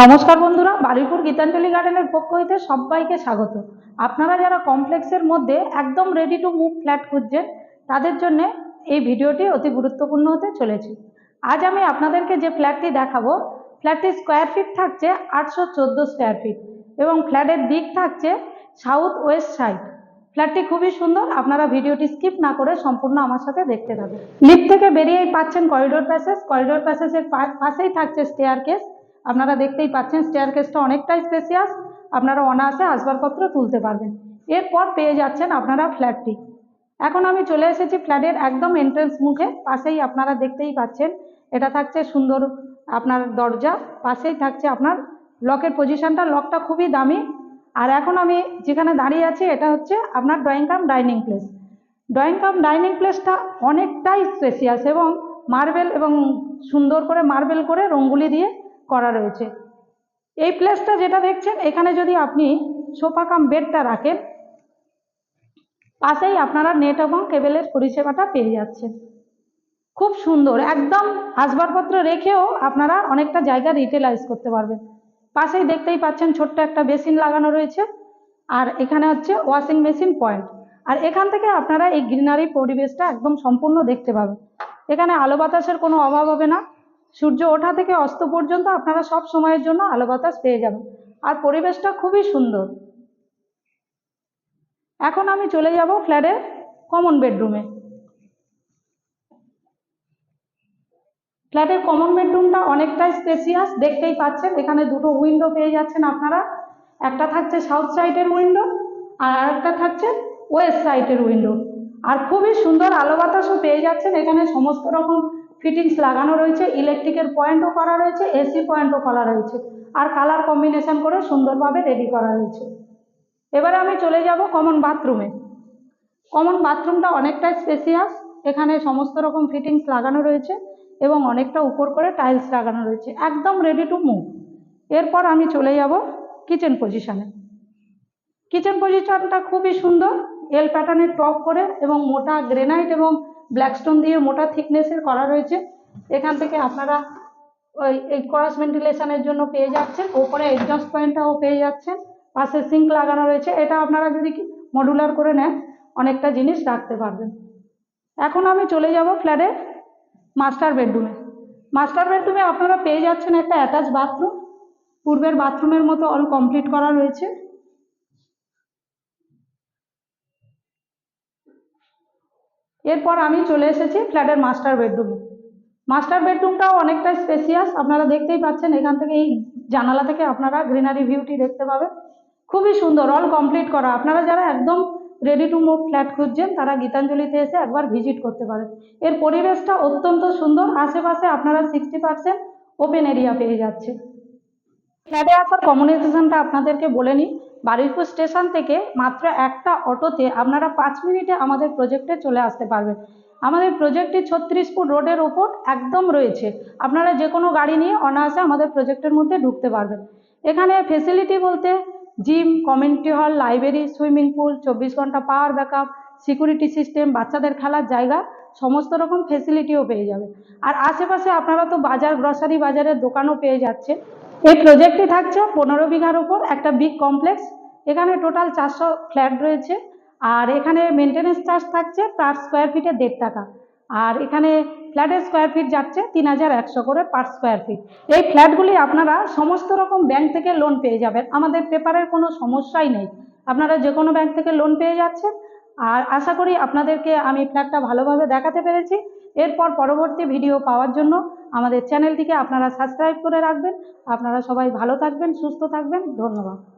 নমস্কার বন্ধুরা, বারুইপুর গীতাঞ্জলি গার্ডেনের পক্ষ হইতে সবাইকে স্বাগত। আপনারা যারা কমপ্লেক্সের মধ্যে একদম রেডি টু মুভ ফ্ল্যাট খুঁজছেন, তাদের জন্য এই ভিডিওটি অতি গুরুত্বপূর্ণ হতে চলেছে। আজ আমি আপনাদেরকে যে ফ্ল্যাটটি দেখাবো ফ্ল্যাটটি স্কোয়ার ফিট থাকছে আটশো চোদ্দ স্কোয়ার ফিট এবং ফ্ল্যাটের দিক থাকছে সাউথ ওয়েস্ট সাইড ফ্ল্যাটটি খুবই সুন্দর, আপনারা ভিডিওটি স্কিপ না করে সম্পূর্ণ আমার সাথে দেখতে থাকুন। লিফট থেকে বেরিয়েই পাচ্ছেন করিডোর প্যাসেজ করিডোর প্যাসেজের পাশেই থাকছে স্টেয়ার কেস আপনারা দেখতেই পাচ্ছেন স্টেয়ার কেসটা অনেকটাই স্পেসিয়াস আপনারা অনায়াসে আসবাবপত্র তুলতে পারবেন। এরপর পেয়ে যাচ্ছেন আপনারা ফ্ল্যাটটি এখন আমি চলে এসেছি ফ্ল্যাটের একদম এন্ট্রেন্স মুখে। পাশেই আপনারা দেখতেই পাচ্ছেন, এটা থাকছে সুন্দর আপনার দরজা। পাশেই থাকছে আপনার লকের পজিশনটা লকটা খুবই দামি। আর এখন আমি যেখানে দাঁড়িয়ে আছি, এটা হচ্ছে আপনার drawing cum dining place drawing cum dining প্লেসটা অনেকটাই স্পেসিয়াস এবং মার্বেল এবং সুন্দর করে মার্বেল করে রঙ্গুলি দিয়ে করা রয়েছে। এই প্লেসটা যেটা দেখছেন, এখানে যদি আপনি সোফা কাম বেডটা রাখেন, পাশেই আপনারা নেট এবং কেবেলের পরিষেবাটা পেয়ে যাচ্ছেন। খুব সুন্দর, একদম আসবাবপত্র রেখেও আপনারা অনেকটা জায়গা রিটেলাইজ করতে পারবেন। পাশেই দেখতেই পাচ্ছেন, ছোট্ট একটা বেসিন লাগানো রয়েছে, আর এখানে হচ্ছে ওয়াশিং মেশিন পয়েন্ট। আর এখান থেকে আপনারা এই গ্রিনারি পরিবেশটা একদম সম্পূর্ণ দেখতে পাবেন। এখানে আলো বাতাসের কোনো অভাব হবে না। সূর্য ওঠা থেকে অস্ত পর্যন্ত আপনারা সব সময়ের জন্য আলো বাতাস পেয়ে যাবেন। আর পরিবেশটা খুবই সুন্দর। এখন আমি চলে যাব ফ্ল্যাটের কমন বেডরুমে। ফ্ল্যাটের কমন বেডরুমটা অনেকটাই স্পেসিয়াস দেখতেই পাচ্ছেন, এখানে দুটো উইন্ডো পেয়ে যাচ্ছেন আপনারা। একটা থাকছে সাউথ সাইডের উইন্ডো আর আরেকটা থাকছে ওয়েস্ট সাইডের উইন্ডো আর খুবই সুন্দর আলো বাতাসও পেয়ে যাচ্ছেন, এখানে সমস্ত রকম ফিটিংস লাগানো রয়েছে ইলেকট্রিকের পয়েন্টও করা রয়েছে এসি পয়েন্টও করা রয়েছে। আর কালার কম্বিনেশন করে সুন্দরভাবে রেডি করা রয়েছে এবারে আমি চলে যাব কমন বাথরুমে কমন বাথরুমটা অনেকটাই স্পেসিয়াস এখানে সমস্ত রকম ফিটিংস লাগানো রয়েছে এবং অনেকটা উপর করে টাইলস লাগানো রয়েছে। একদম রেডি টু মুভ এরপর আমি চলে যাব কিচেন পজিশনে কিচেন পজিশনটা খুবই সুন্দর এল প্যাটার্নের টপ করে এবং মোটা গ্রেনাইট এবং ব্ল্যাকস্টোন দিয়ে মোটা থিকনেসের করা রয়েছে। এখান থেকে আপনারা ওই, এই ক্রস ভেন্টিলেশনের জন্য পেয়ে যাচ্ছেন। ওপরে এডজাস্ট পয়েন্টটাও পেয়ে যাচ্ছেন। পাশে সিঙ্ক লাগানো রয়েছে। এটা আপনারা যদি মডুলার করে নেন, অনেকটা জিনিস রাখতে পারবেন। এখন আমি চলে যাব ফ্ল্যাটের মাস্টার বেডরুমে মাস্টার বেডরুমে আপনারা পেয়ে যাচ্ছেন একটা অ্যাটাচ বাথরুম পূর্বের বাথরুমের মতো অল কমপ্লিট করা রয়েছে। এরপর আমি চলে এসেছি ফ্ল্যাটের মাস্টার বেডরুমে মাস্টার বেডরুমটাও অনেকটা স্পেসিয়াস আপনারা দেখতেই পাচ্ছেন এখান থেকে এই জানালা থেকে আপনারা গ্রিনারি ভিউটি দেখতে পাবেন। খুবই সুন্দর অল কমপ্লিট করা। আপনারা যারা একদম রেডি টু মুভ ফ্ল্যাট খুঁজছেন, তারা গীতাঞ্জলিতে এসে একবার ভিজিট করতে পারেন। এর পরিবেশটা অত্যন্ত সুন্দর, আশেপাশে আপনারা সিক্সটি পার্সেন্ট ওপেন এরিয়া পেয়ে যাচ্ছে ফ্ল্যাটে আসার কমিউনিকেশনটা আপনাদেরকে বলে নিই। বারুইপুর স্টেশন থেকে মাত্র একটা অটোতে আপনারা পাঁচ মিনিটে আমাদের প্রজেক্টে চলে আসতে পারবেন। আমাদের প্রজেক্টটি ছত্রিশ ফুট রোডের ওপর একদম রয়েছে। আপনারা যে কোনো গাড়ি নিয়ে অনায়াসে আমাদের প্রজেক্টের মধ্যে ঢুকতে পারবেন। এখানে ফেসিলিটি বলতে gym community hall library swimming pool চব্বিশ ঘণ্টা পাওয়ার ব্যাকআপ সিকিউরিটি সিস্টেম বাচ্চাদের খেলার জায়গা সমস্ত রকম ফেসিলিটিও পেয়ে যাবে। আর আশেপাশে আপনারা তো বাজার গ্রসারি বাজারের দোকানও পেয়ে যাচ্ছে এই প্রজেক্টটি থাকছে পনেরো বিঘার ওপর একটা বিগ কমপ্লেক্স এখানে টোটাল চারশো ফ্ল্যাট রয়েছে। আর এখানে মেনটেনেন্স চার্জ থাকছে পার স্কোয়ার ফিটে দেড় টাকা। আর এখানে ফ্ল্যাটের স্কোয়ার ফিট যাচ্ছে তিন হাজার একশো করে পার স্কোয়ার ফিট এই ফ্ল্যাটগুলি আপনারা সমস্ত রকম ব্যাংক থেকে লোন পেয়ে যাবেন। আমাদের পেপারের কোনো সমস্যাই নেই। আপনারা যে কোনো ব্যাংক থেকে লোন পেয়ে যাচ্ছেন। আর আশা করি আপনাদেরকে আমি ফ্ল্যাটটা ভালোভাবে দেখাতে পেরেছি। এরপর পরবর্তী ভিডিও পাওয়ার জন্য আমাদের চ্যানেলটিকে আপনারা সাবস্ক্রাইব করে রাখবেন। আপনারা সবাই ভালো থাকবেন, সুস্থ থাকবেন। ধন্যবাদ।